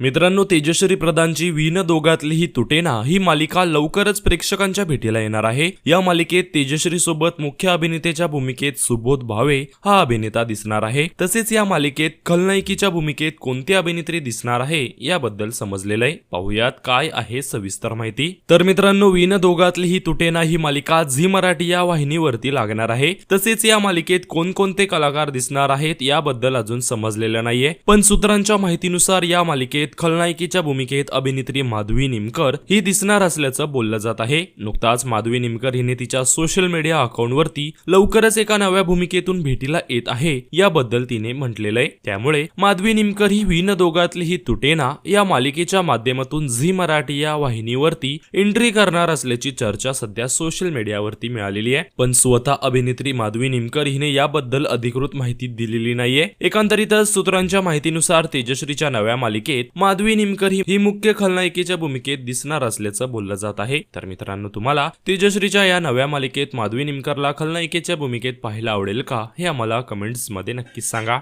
मित्रांनो तेजश्री प्रधानची वीण दोघातली ही तुटेना ही मालिका लवकरच प्रेक्षकांच्या भेटीला येणार आहे. या मालिकेत तेजश्री सोबत मुख्य अभिनेत्याच्या भूमिकेत सुबोध भावे हा अभिनेता दिसणार आहे. तसेच या मालिकेत खलनायकीच्या भूमिकेत कोणती अभिनेत्री दिसणार आहे याबद्दल समजलेलं आहे पाहुयात काय आहे सविस्तर माहिती. तर मित्रांनो वीण दोघातली ही तुटेना ही मालिका झी मराठी या वाहिनीवरती लागणार आहे. तसेच या मालिकेत कोणकोणते कलाकार दिसणार आहेत याबद्दल अजून समजलेलं नाहीये. पण सूत्रांच्या माहितीनुसार या मालिकेत खलनायकीच्या भूमिकेत अभिनेत्री माधवी निमकर ही दिसणार असल्याचं बोललं जात आहे. नुकताच माधवी निमकर हिने तिच्या सोशल मीडिया अकाउंटवरती लवकरच एका नव्या भूमिकेतून भेटीला येत आहे याबद्दल तिने म्हटलेलं आहे. त्यामुळे माधवी निमकर ही विन दोघातली ही तुटेना या मालिकेच्या माध्यमातून झी मराठी या वाहिनीवरती एंट्री करणार असल्याची चर्चा सध्या सोशल मीडियावरती मिळालेली आहे. पण स्वतः अभिनेत्री माधवी निमकर हिने याबद्दल अधिकृत माहिती दिलेली नाहीये. एकंदरीतच सूत्रांच्या माहितीनुसार तेजश्रीच्या नव्या मालिकेत माधवी निमकर ही ही मुख्य खलनायिकेच्या भूमिकेत दिसणार असल्याचं बोललं जात आहे. तर मित्रांनो तुम्हाला तेजश्रीच्या या नव्या मालिकेत माधवी निमकरला खलनायिकेच्या भूमिकेत पाहायला आवडेल का हे आम्हाला कमेंट्समध्ये नक्कीच सांगा.